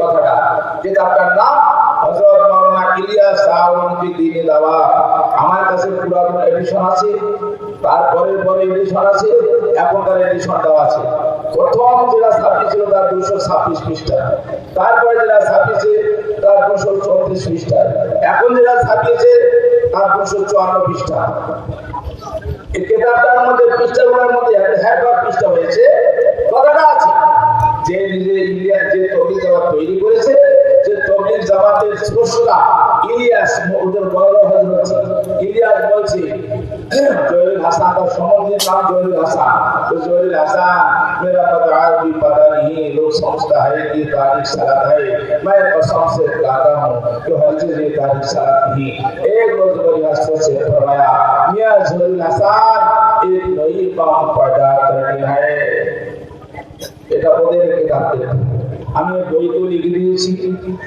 কথাটা। কিতাবটার নাম হযরত মাওলানা ইলিয়াস সাহাবী দিনে দাওয়া, আমার কাছে পুরাতন এডিশন আছে তারপরে পরে এডিশন আছে, এখনকার এডিশনটাও আছে। প্রথম যেটা ছাপিয়েছিল তার দুশো ছাব্বিশ পৃষ্ঠা। তারপরে যেটা ছাপিয়েছে তার দুশো চৌত্রিশ পৃষ্ঠা। এখন যেটা ছাপিয়েছে তার দুশো চুয়ান্ন পৃষ্ঠা। কেতাবটার মধ্যে, পৃষ্ঠাগুলোর মধ্যে হ্যান্ডবার পৃষ্ঠা হয়েছে। কথাটা আছে। যে নিজে ইলিয়াস যে তবলিগ জামাত তৈরি করেছে যে তবলিগ জামাতের স্রষ্টা ইলিয়াস ওদের বড় হজরত ইলিয়াস বলছে জহির হাসান তার সম্বন্ধীয় নাম জহির হাসান তো জহির হাসান मेरा पता भी पता नहीं लोग समझता है कि तारीख सलात है मैं कसम से कहता हूँ कि हर चीज ये तारीख सलात नहीं एक रोज बड़ी हस्ते से फरमाया मियाँ जहीर हसन एक नई कौम पैदा करनी है এটা ওদের কিতাবে আমি বই তো লিখে দিয়েছি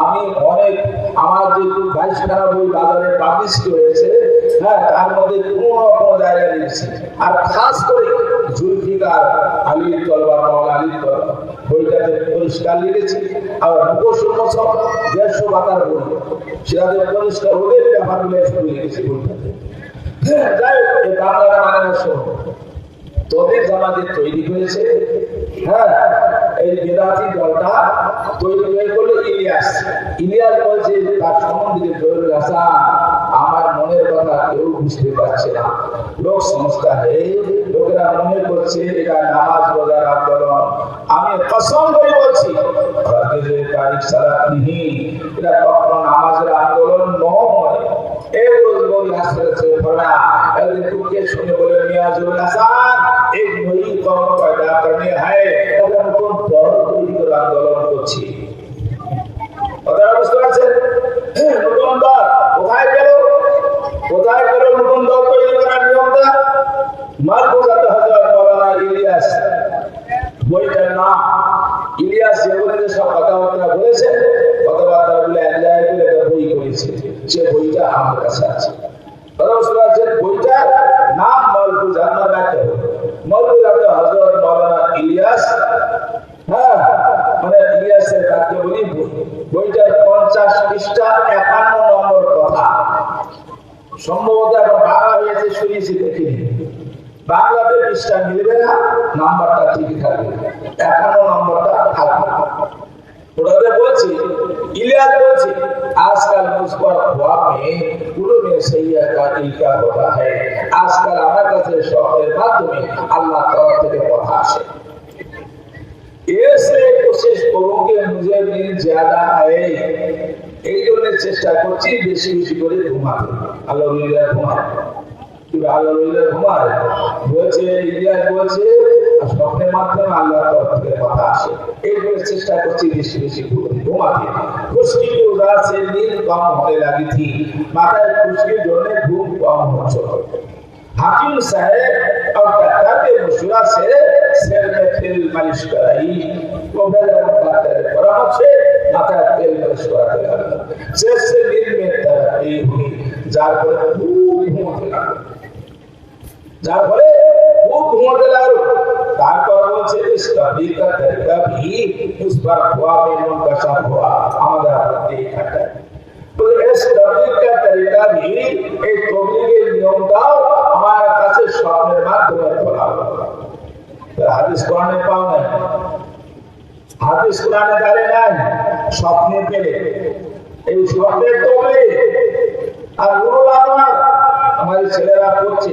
আমি অনেক আমার যে বাইশখানা বই বাজারে পাবলিশ হয়েছে হ্যাঁ তার মধ্যে কোনো না কোনো জায়গায় লিখেছি। আর খাস করে জুলফিকার আলীর তলবার মাওলা আলীর তলবার বইটাতে পরিষ্কার লিখেছি আর মুখোশ সব দেড়শো বাতার বই। সেটাতে পরিষ্কার ওদের ব্যাপারগুলো শুধু লিখেছি বইটাতে। হ্যাঁ, যাই তোদের জামাতে তৈরি হয়েছে হ্যাঁ এই দলটা তৈরি হয়ে ইলিয়াস। ইলিয়াস বলছে, তার সম্বন্ধে জহিরুল হাসান আমার মনের কথা কেউ বুঝতে পারছে না। লোক সংস্থা হে লোকেরা মনে করছে, এটা নামাজ রোজার আন্দোলন আমি কসম করে বলছি তারিখ সারা নিহি এটা মারফুজাত হযরত মাওলানা ইলিয়াস। বইটার নাম ইলিয়াস যেগুলো সব কথাবার্তা বলেছে, কথাবার্তা গুলো করে একটা বই করেছে। সে বইটা আমার কাছে আছে। নাম মলফুজ আমার ব্যাখ্যা হজরত মাওলানা ইলিয়াস। হ্যাঁ মানে ইলিয়াসের কাকে বলি? বইটার পঞ্চাশ পৃষ্ঠা একান্ন নম্বর কথা। সম্ভবত এখন বাংলা হয়েছে, শুনিয়েছি দেখিনি বাংলাতে পৃষ্ঠা মিলবে না নাম্বারটা ঠিকই থাকবে একান্ন নম্বরটা থাকবে ওটাতে বলছি इलियास বলছি आजकल मुझ पर ख्वाब में कुलों में सैया का इल्का होता है आजकल আমার কাছে শখের মাধ্যমে আল্লাহ তরফ থেকে কথা আসে इसलिए कोशिश करूंगी मुझे नींद ज्यादा है এই জন্য চেষ্টা করছি বেশি বেশি করে ঘুমাতে আল্লাহ রইলা ঘুমায় তুমি আল্লাহ রইলা ঘুমায় বলছে ইলিয়াস বলছে আর স্বপ্নের মাধ্যমে আল্লাহ তরফ থেকে কথা আসে এই জন্য চেষ্টা করছি বেশি বেশি করে ঘুমাতে খুশকি की वजह से नींद कम होने लगी थी মাথায় খুশকির জন্য ঘুম কম হচ্ছিল হাকিম সাহেব और डॉक्टर के मशवरा से सिर में तेल मालिश कराई वो मेरे डॉक्टर के परामर्श से माथा तेल मालिश कराते लगा जैसे नींद में तरक्की हुई যার ফলে খুব ঘুমোতে লাগলো যার ফলে খুব ঘুমাতে লাগল। তারপর বলছে ইসকা বিকা তরিকা ভি উস পর হুয়া মে মুনকাশা হুয়া আমাদের আপত্তি থাকে তো এস তবলিগ তরিকা ভি, এই তবলিগের নিয়মটাও আমার কাছে স্বপ্নের মাধ্যমে বলা হলো হাদিস কোরআনে পাও নাই? হাদিস কোরআনে দাঁড়িয়ে নাই? স্বপ্নে পেলে। এই স্বপ্নের তবলিগ, আর নুরুল আমার ছেলেরা করছে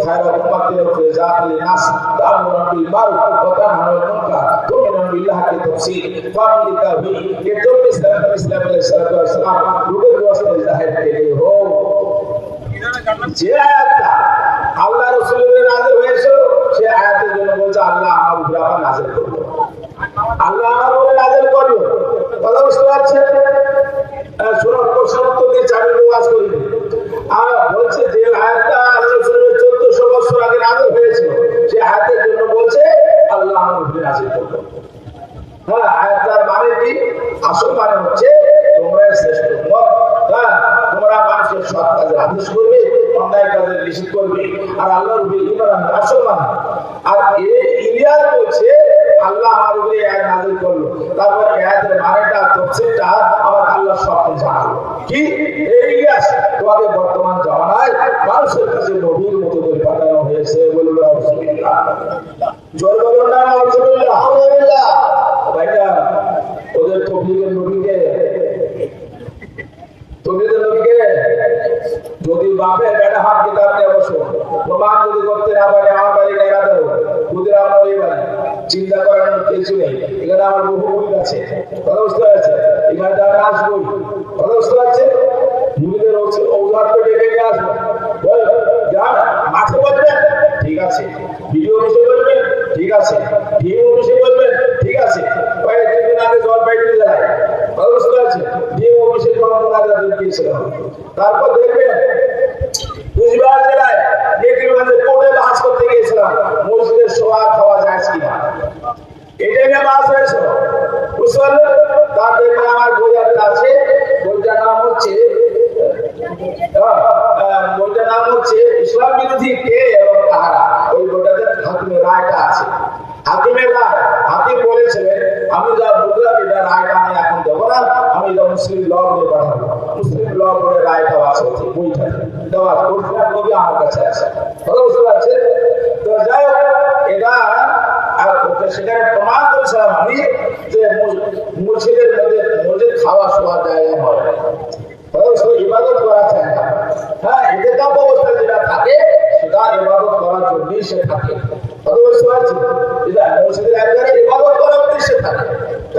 خير أمة أخرجت للناس تأمر بالمعروف وتنهى عن المنكر تؤمن بالله كتفسير فأمر التوحيد كتب إسلام الإسلام عليه الصلاة والسلام لوگوں کو اس ظاہر کے لیے ہو যে আয়াতটা আল্লাহ রসুলের নাজিল হয়েছিল সে আয়াতের জন্য বলছে আল্লাহ আমার উপরে আমার নাজিল করব আল্লাহ আমার উপরে নাজিল করব কথা বুঝতে পারছেন শোনার প্রশ্ন তো দিয়ে চাকরি কাজ করিনি আর বলছে যে আয়াতটা বলছে, আল্লাহ আয়াত নাযিল করল। তারপর তফসিরটা আমার আল্লাহ জানালো। কি? তোমাদের বর্তমান জামানায় মানুষের কাছে নবীর মতো করে পাঠানো হয়েছে না, আলহামদুলিল্লাহ। ওদের তবলিগের নবীকে তবলিগের নবীকে যদি বাপের বেটা হাত কিতাব নিয়ে বসো, প্রমাণ যদি করতে না পারে, আমার বাড়ি খুদের আমার চিন্তা করার কিছু নেই। এখানে আমার বহু বই আছে। কথা বুঝতে পারছে এখানে তো আমি আসবোই কথা বুঝতে পারছে মুড়িদের ঔষধ তো ডেকে নিয়ে আসব। বলবেন ঠিক আছে। ভিডিও অফিসে বলবেন ঠিক আছে। ডিএম অফিসে বলবেন ঠিক আছে। কয়েক দিন আগে জল পাইতে কথা বুঝতে পারছে ডিএম অফিসে কোনো দিয়েছিলাম তারপর মুসলিম ল বলে। মুসলিম ল বলে আছে বইটা। দেওয়া কোর্টখানা কবি আমার কাছে আছে। কথা বুঝতে পারছেন? তো যাই হোক এটা আর সেখানে প্রমাণ করেছিলাম আমি যে মসজিদের মধ্যে মসজিদ খাওয়া শোয়া জায়গা হয়। ইবাদত করা চায় হ্যাঁ এদের যেটা থাকে, সেটা ইবাদত করার জন্যই থাকে। কথা বুঝতে পারছি এটা থাকে। তো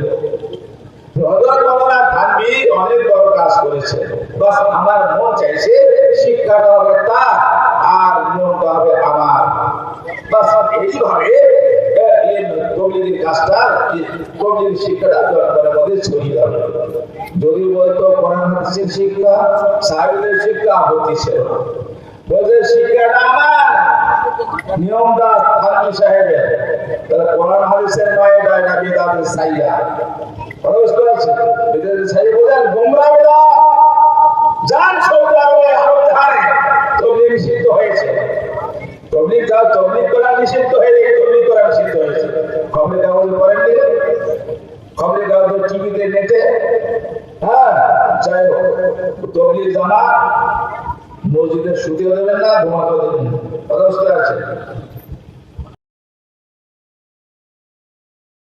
বাস আমার মন চাইছে শিক্ষাটা হবে তার, আর মনটা হবে আমার। বাস এইভাবে কবির শিক্ষাটা বেদা যান সৌদি আরবে তবলিগ নিষিদ্ধ হয়েছে। তবলিগ যা তবলিগ করা নিষিদ্ধ হয়ে গেছে তবলিগ করা নিষিদ্ধ হয়েছে। খবরে কাগজ পড়েননি? খবরে কাগজ টিভিতে নেটে? হ্যাঁ যাই হোক, তবলিগ জামা মসজিদের শুতে দেবেন না ঘুমাতে দেবেন না। পারছেন